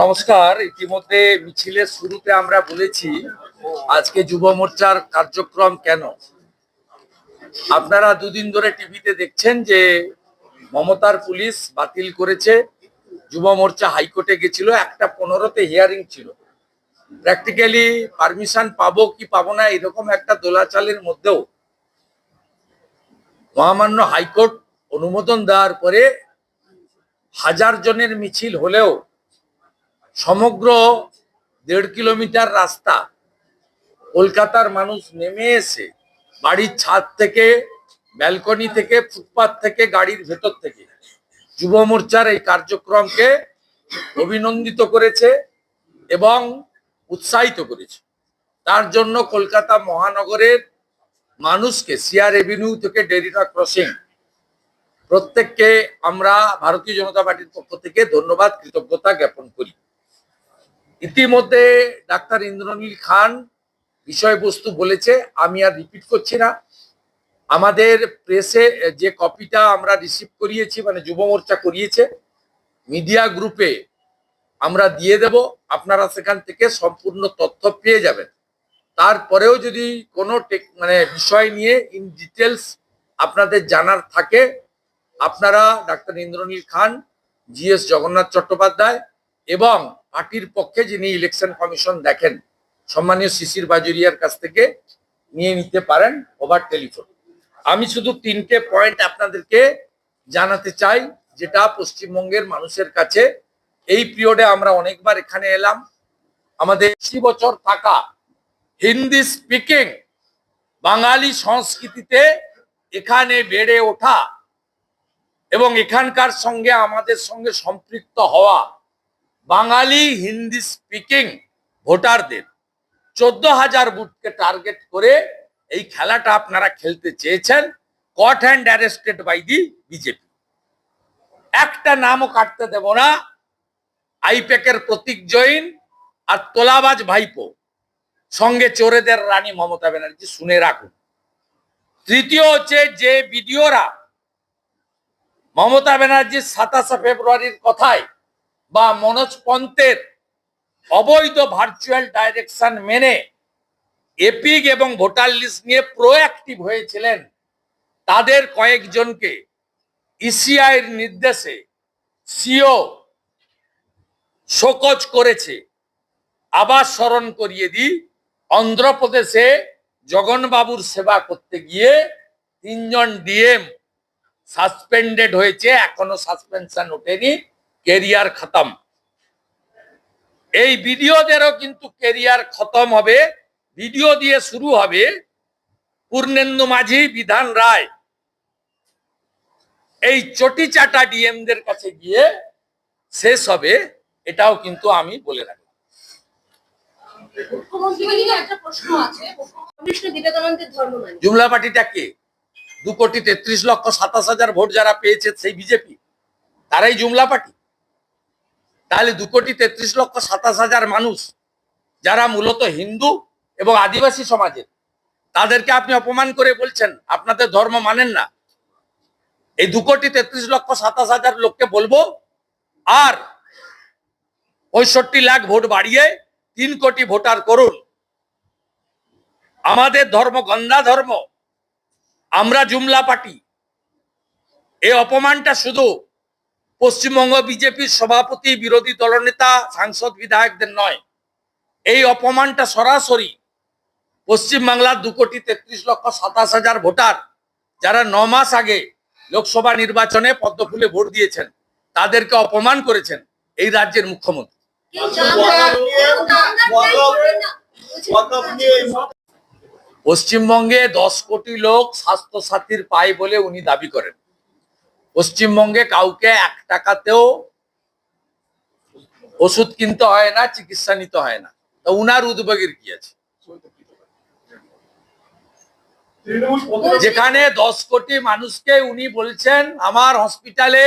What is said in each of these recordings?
নমস্কার। ইতিমধ্যে মিছিলের শুরুতে আমরা বলেছি, আজকে যুব মোর্চার কার্যক্রম কেন? আপনারা দুদিন ধরে টিভিতে দেখছেন যে মমতার পুলিশ বাতিল করেছে। যুব মোর্চা হাইকোর্টে গেছিল, একটা পনেরোতে হিয়ারিং ছিল। প্র্যাকটিক্যালি পারমিশন পাবো কি পাবো না এরকম একটা দোলাচালের মধ্যেও মহামান্য হাইকোর্ট অনুমোদন দেওয়ার পরে হাজার জনের মিছিল হলেও সমগ্র দেড় কিলোমিটার রাস্তা কলকাতার মানুষ নেমে এসে বাড়ির ছাদ থেকে, ব্যালকনি থেকে, ফুটপাত থেকে, গাড়ির ভেতর থেকে যুব মোর্চার এই কার্যক্রমকে অভিনন্দিত করেছে এবং উৎসাহিত করেছে। তার জন্য কলকাতা মহানগরের মানুষকে সিআর এভিনিউ থেকে ডেরিনা ক্রসিং প্রত্যেককে আমরা ভারতীয় জনতা পার্টির পক্ষ থেকে ধন্যবাদ, কৃতজ্ঞতা জ্ঞাপন করি। ইতিমধ্যে ডাক্তার ইন্দ্রনীল খান বিষয়বস্তু বলেছে, আমি আর রিপিট করছি না। আমাদের প্রেসে যে কপিটা আমরা রিসিভ করিয়েছি মানে যুব মোর্চা করিয়েছে মিডিয়া গ্রুপে আমরা দিয়ে দেব, আপনারা সেখান থেকে সম্পূর্ণ তথ্য পেয়ে যাবেন। তারপরেও যদি কোনো টেক- মানে বিষয় নিয়ে ইন ডিটেলস আপনাদের জানার থাকে, আপনারা doctor Indranil Khan G S Jagannath Chattopadhyay এবং পার্টির পক্ষে যিনি ইলেকশন কমিশন দেখেন, সম্মানীয় শিশির বাজুরিয়ার কাছ থেকে নিয়ে নিতে পারেন ওভার টেলিফোন আমি শুধু তিনটে পয়েন্ট আপনাদেরকে জানাতে চাই, যেটা পশ্চিমবঙ্গের মানুষের কাছে এই পিরিয়ডে আমরা অনেকবার এখানে এলাম। আমাদের আশি বছর থাকা হিন্দি স্পিকিং বাঙালি সংস্কৃতিতে এখানে বেড়ে ওঠা এবং এখানকার সঙ্গে আমাদের সঙ্গে সম্পৃক্ত হওয়া বাঙালি হিন্দি স্পিকিং ভোটারদের চোদ্দ হাজার বুথকে টার্গেট করে এই খেলাটা আপনারা খেলতে চেয়েছেন caught hand arrested by the BJP একটা নামও কাটতে দেব না, আইপ্যাকের প্রতীক জৈন আর তোলাবাজ ভাইপো, সঙ্গে চোরেদের রানী মমতা ব্যানার্জি, শুনে রাখুন। তৃতীয় হচ্ছে যে ভিডিওরা মমতা ব্যানার্জির সাতাশে ফেব্রুয়ারির কথায় বা মনোজ পন্তের অবৈধ ভার্চুয়াল ডাইরেকশন মেনে এপিক এবং ভোটার লিস্ট নিয়ে প্রোঅ্যাক্টিভ হয়েছিলেন তাদের কয়েকজনকে ইসিআইয়ের নির্দেশে সিও শোকজ করেছে। আবার স্মরণ করিয়ে দিই, অন্ধ্রপ্রদেশে জগনবাবুর সেবা করতে গিয়ে তিনজন ডিএম সাসপেন্ডেড হয়েছে, এখনও সাসপেনশন ওঠেনি। কেরিয়ার খতম। এই ভিডিওদেরও কিন্তু কেরিয়ার খতম হবে। ভিডিও দিয়ে শুরু হবে পূর্ণেন্দু মাঝি, বিধান রায়। এই চটি চাটা ডিএমদের কাছে গিয়ে শেষ হবে, এটাও কিন্তু আমি বলে মানে জুমলা পার্টিটা কে? দু কোটি তেত্রিশ লক্ষ সাতাশ হাজার ভোট যারা পেয়েছে, সেই বিজেপি। তারাই জুমলা পার্টি তাহলে দু কোটি তেত্রিশ লক্ষ সাতাশ হাজার মানুষ, যারা মূলত হিন্দু এবং আদিবাসী সমাজের, তাদেরকে আপনি অপমান করে বলছেন, আপনাদের ধর্ম মানেন না। এই দু কোটি তেত্রিশ লক্ষ সাতাশ হাজার লোককে বলব, আর পঁয়ষট্টি লাখ ভোট বাড়িয়ে তিন কোটি ভোটার করুন। আমাদের ধর্ম গন্ধা ধর্ম, আমরা জুমলা পার্টি। এই অপমানটা শুধু পশ্চিমবঙ্গ বিজেপির সভাপতি, বিরোধী দলনেতা, সাংসদ, বিধায়কদের নয়। এই অপমানটা সরাসরি পশ্চিমবাংলার দু কোটি তেত্রিশ লক্ষ সাতাশ হাজার ভোটার যারা ন মাস আগে লোকসভা নির্বাচনে পদ্মফুলে ভোট দিয়েছেন, তাদেরকে অপমান করেছেন এই রাজ্যের মুখ্যমন্ত্রী। পশ্চিমবঙ্গে দশ কোটি লোক স্বাস্থ্য সাথীর পায় বলে উনি দাবি করেন। পশ্চিমবঙ্গে কাউকে এক টাকাতেও ওষুধ কিনতে হয় না চিকিৎসা নিতে হয় না। তা উনার উদ্বেগের কি আছে? যেখানে দশ কোটি মানুষকে উনি বলছেন আমার হসপিটালে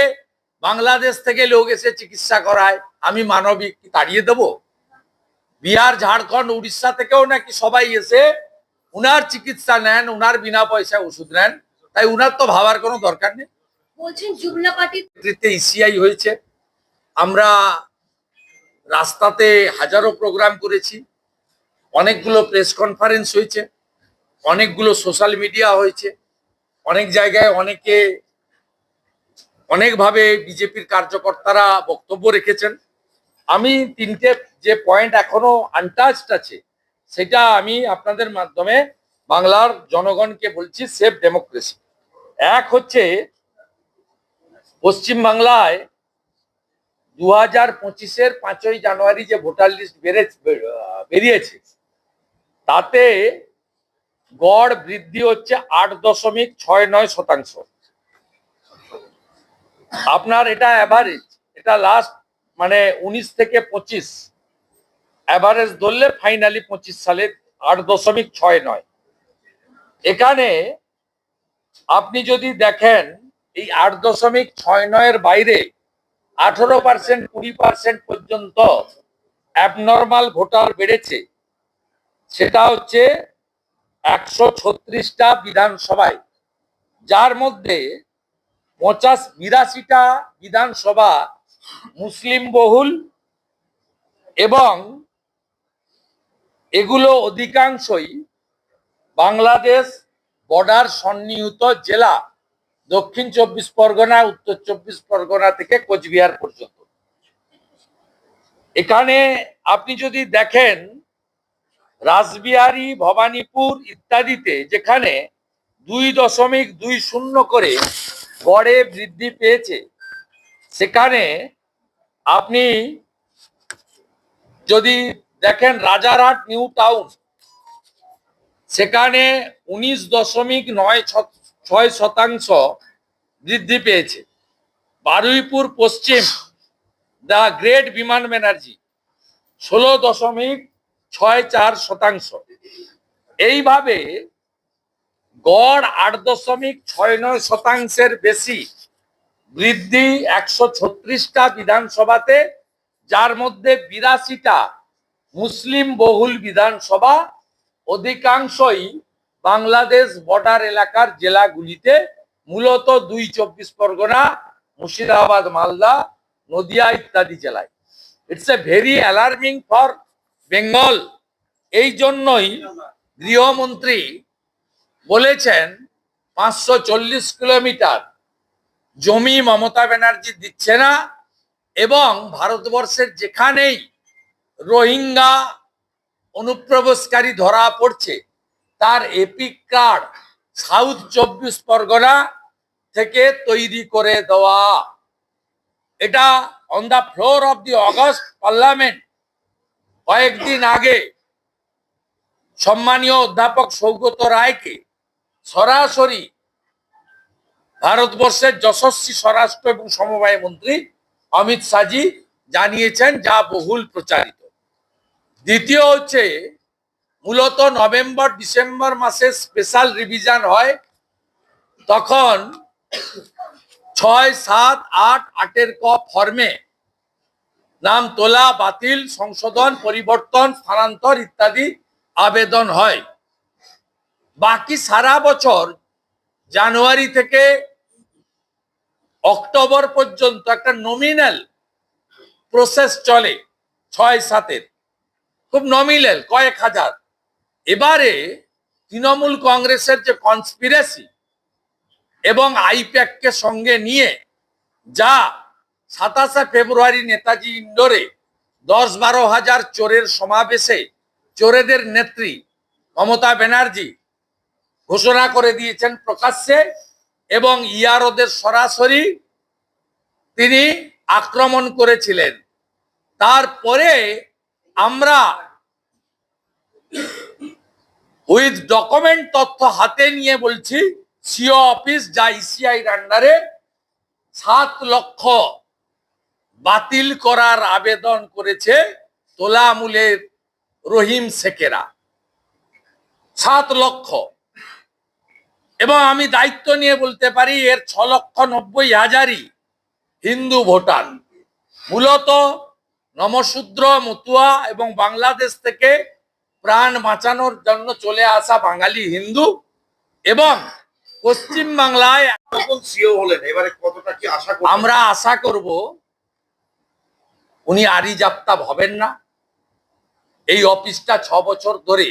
বাংলাদেশ থেকে লোক এসে চিকিৎসা করায় আমি মানবিক তাড়িয়ে দেব? বিহার ঝাড়খণ্ড উড়িষ্যা থেকেও নাকি সবাই এসে উনার চিকিৎসা নেন উনার বিনা পয়সায় ওষুধ নেন। তাই উনার তো ভাবার কোনো দরকার নেই। বলছেন জুমলা পার্টি নেতৃত্বে ইসিআই হয়েছে। আমরা রাস্তাতে হাজারো প্রোগ্রাম করেছি। অনেকগুলো প্রেস কনফারেন্স হয়েছে। অনেকগুলো সোশ্যাল মিডিয়া হয়েছে। অনেক জায়গায় অনেকে অনেকভাবে বিজেপির কার্যকর্তারা বক্তব্য রেখেছেন। আমি তিনটে যে পয়েন্ট এখনও আনটাচড আছে, সেটা আমি আপনাদের মাধ্যমে বাংলার জনগণকে বলছি সেফ ডেমোক্রেসি এক হচ্ছে পশ্চিম বাংলায় দু হাজার পঁচিশের পাঁচই জানুয়ারি যে ভোটার লিস্ট বেরিয়েছে, তাতে গড় বৃদ্ধি হচ্ছে আট দশমিক ছয় নয় শতাংশ। আপনার এটা অ্যাভারেজ এটা লাস্ট মানে উনিশ থেকে পঁচিশ অ্যাভারেজ ধরলে ফাইনালি পঁচিশ সালে আট দশমিক ছয় নয়। এখানে আপনি যদি দেখেন এই আট দশমিক ছয় নয়ের বাইরে আঠারো পার্সেন্ট, কুড়ি পার্সেন্ট পর্যন্ত অ্যাবনর্মাল ভোটার বেড়েছে। সেটা হচ্ছে একশো ছত্রিশটা বিধানসভায়, যার মধ্যে পঁচাশ বিরাশিটা বিধানসভা মুসলিম বহুল এবং এগুলো অধিকাংশই বাংলাদেশ বর্ডার সন্নিহিত জেলা। দক্ষিণ চব্বিশ পরগনা, উত্তর চব্বিশ পরগনা থেকে কোচবিহার পর্যন্ত। এখানে আপনি যদি দেখেন, রাসবিহারী, ভবানীপুর ইত্যাদিতে যেখানে দুই দশমিক দুই শূন্য করে গড়ে বৃদ্ধি পেয়েছে, সেখানে আপনি যদি দেখেন রাজারহাট নিউ টাউন, সেখানে উনিশ দশমিক নয় ছয় শতাংশ বৃদ্ধি পেয়েছে। বারুইপুর পশ্চিম দ্য গ্রেট বিমান ব্যানার্জি ষোলো দশমিক ছয় চার শতাংশ। এইভাবে গড় আট দশমিক ছয় নয় শতাংশের বেশি বৃদ্ধি একশো ছত্রিশটা বিধানসভাতে, যার মধ্যে বিরাশিটা মুসলিম বহুল বিধানসভা, অধিকাংশই বাংলাদেশ বর্ডার এলাকার জেলাগুলিতে মূলত দুই চব্বিশ পরগনা, মুর্শিদাবাদ, মালদা, নদিয়া ইত্যাদি জেলায়। It's a very alarming for Bengal এই জন্যই গৃহমন্ত্রী বলেছেন, পাঁচশো চল্লিশ কিলোমিটার জমি মমতা ব্যানার্জি দিচ্ছে না এবং ভারতবর্ষের যেখানেই রোহিঙ্গা অনুপ্রবেশকারী ধরা পড়ছে তার এপিক কার্ড সাউথ চব্বিশ পরগনা থেকে তৈরি করে দেওয়া। এটা on the floor of the august parliament কয়েকদিন আগে সম্মানীয় অধ্যাপক সৌগত রায়কে সরাসরি ভারতবর্ষের যশস্বী স্বরাষ্ট্র এবং সমবায় মন্ত্রী অমিত শাহজি জানিয়েছেন, যা বহুল প্রচারিত। দ্বিতীয় হচ্ছে মূলত নভেম্বর, ডিসেম্বর মাসে স্পেশাল রিভিশন হয়। তখন ছয়, সাত, আট, আটের ক ফর্মে নাম তোলা, বাতিল, সংশোধন, পরিবর্তন, স্থানান্তর ইত্যাদি আবেদন হয়। বাকি সারা বছর জানুয়ারি থেকে অক্টোবর পর্যন্ত একটা নমিনাল প্রসেস চলে, ছয়, সাতের। খুব নমিনাল কয়েক হাজার। এবারে তৃণমূল কংগ্রেসের যে কনস্পিরেসি এবং আইপ্যাককে সঙ্গে নিয়ে যা সাতাশে ফেব্রুয়ারি নেতাজি ইন্ডোরে দশ বারো হাজার চোরের সমাবেশে চোরেদের নেত্রী মমতা ব্যানার্জি ঘোষণা করে দিয়েছেন প্রকাশ্যে এবং ইয়ারোদের সরাসরি তিনি আক্রমণ করেছিলেন। তারপরে আমরা উইথ ডকুমেন্ট তথ্য হাতে নিয়ে বলছি সিও অফিস যা ইসিআই আন্ডারে সাত লক্ষ বাতিল করার আবেদন করেছে তোলামূলের রহিম শেখেরা। সাত লক্ষ। এবং আমি দায়িত্ব নিয়ে বলতে পারি, এর ছ লক্ষ নব্বই হাজারই হিন্দু ভোটার। মূলত নমশূদ্র, মতুয়া এবং বাংলাদেশ থেকে প্রাণ বাঁচানোর জন্য চলে আসা বাঙালি হিন্দু এবং পশ্চিম বাংলায় হলেন। এবারে কতটা কি আশা আমরা আশা করব উনি আরি জাপ্তাব হবেন না। এই অফিসটা ছ বছর ধরে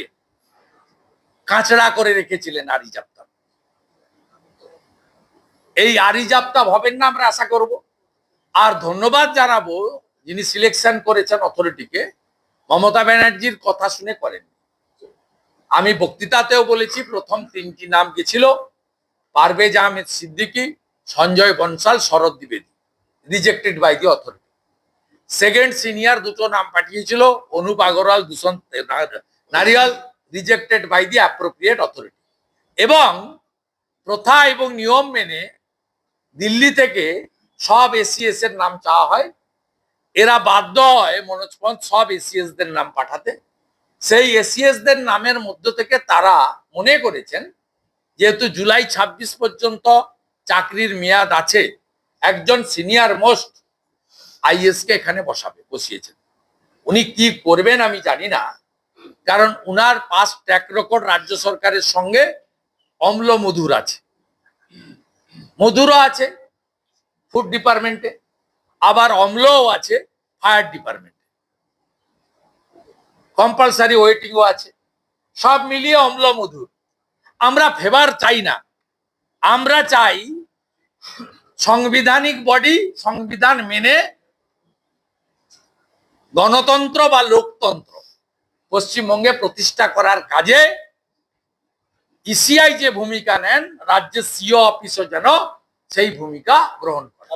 কাঁচড়া করে রেখেছিলেন আরি জাপ্তাব এই আরি জাপ্তাব হবেন না আমরা আশা করব। আর ধন্যবাদ জানাব যিনি সিলেকশন করেছেন অথরিটিকে মমতা ব্যানার্জির কথা শুনে করেন। আমি বক্তৃতাতেও বলেছি, প্রথম তিনটি নাম গেছিল Parvez Ahmed Siddiqui, Sanjay Bansal, Sharat দ্বিবেদী। Rejected by the authority second senior দুটো নাম পাঠিয়েছিল, অনুপ আগরওয়াল দূষণ নারিয়াল rejected by the appropriate authority এবং প্রথা এবং নিয়ম মেনে দিল্লি থেকে সব এসিএস এর নাম চাওয়া হয়। এরা বাধ্য হয় মনোজ পন্থ সব এসিএস দের নাম পাঠাতে। সেই এসিএস দের নামের মধ্য থেকে তারা মনে করেছেন, যেহেতু জুলাই ২৬ পর্যন্ত চাকরির মেয়াদ আছে, একজন সিনিয়র মোস্ট আইএস কে এখানে বসাবে, বসিয়েছেন। উনি কি করবেন আমি জানি না, কারণ উনার পাস ট্র্যাক রেকর্ড রাজ্য সরকারের সঙ্গে অম্ল মধুর আছে। মধুরও আছে ফুড ডিপার্টমেন্টে আবার অম্লও আছে ফায়ার ডিপার্টমেন্টে কম্পালসারি ওয়েটিংও আছে। সব মিলিয়ে অম্ল মধুর আমরা ফেভার চাই না। আমরা চাই সাংবিধানিক বডি সংবিধান মেনে গণতন্ত্র বা লোকতন্ত্র পশ্চিমবঙ্গে প্রতিষ্ঠা করার কাজে ইসিআই যে ভূমিকা নেন, রাজ্যের সিও অফিসও যেন সেই ভূমিকা গ্রহণ করে।